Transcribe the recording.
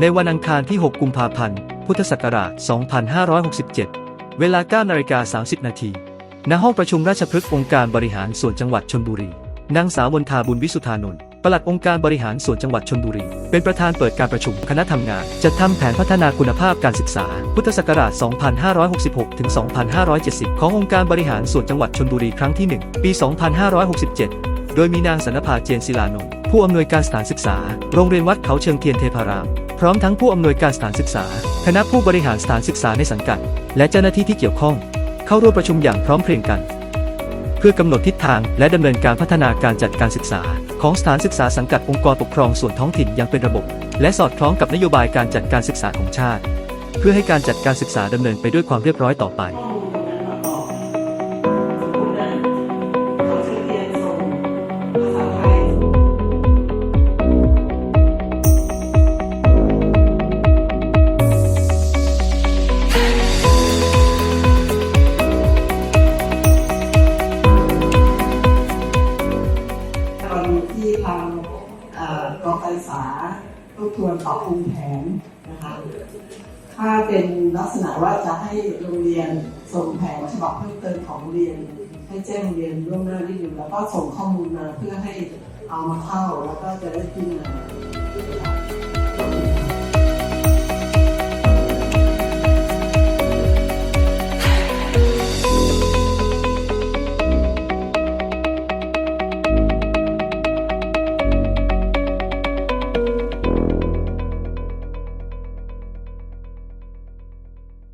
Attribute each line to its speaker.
Speaker 1: ในวันอังคารที่ 6 กุมภาพันธ์ พุทธศักราช 2567 เวลา9นาฬิกา30 นาที ณ ห้องประชุมราชพฤกษ์องค์การบริหารส่วนจังหวัดชลบุรี นางสาวมนทาบุญวิสุทธานนท์ปลัดองค์การบริหารส่วนจังหวัดชลบุรี เป็นประธานเปิดการประชุมคณะทำงาน จัดทำแผนพัฒนาคุณภาพการศึกษา พุทธศักราช 2566 ถึง 2570 ขององค์การบริหารส่วนจังหวัดชลบุรีครั้งที่ 1 ปี 2567 โดยมีนางสนภาเจนศิลานนท์ผู้อำนวยการสถานศึกษา โรงเรียนวัดเขาเชิงเทียนเทพาราม ร้อมทั้งผู้อำนวยการสถานศึกษา คณะผู้บริหารสถานศึกษาในสังกัด และเจ้าหน้าที่ที่เกี่ยวข้อง เข้าร่วมประชุมอย่างพร้อมเพรียงกัน เพื่อกำหนดทิศทางและดำเนินการพัฒนาการจัดการศึกษา ของสถานศึกษาสังกัดองค์กรปกครองส่วนท้องถิ่นอย่างเป็นระบบ และสอดคล้องกับนโยบายการจัดการศึกษาของชาติ เพื่อให้การจัดการศึกษาดำเนินไปด้วยความเรียบร้อยต่อไป
Speaker 2: ทางกองไฟฟ้าทบทวนปรับปรุงแผนนะคะถ้าเป็นลักษณะว่าจะให้โรงเรียนส่งแผนฉบับเพิ่มเติมของโรงเรียน ให้แจ้งโรงเรียนล่วงหน้านิดนึงแล้วก็ส่งข้อมูลมาเพื่อให้เอามาเข้าแล้วก็จะได้พิจารณา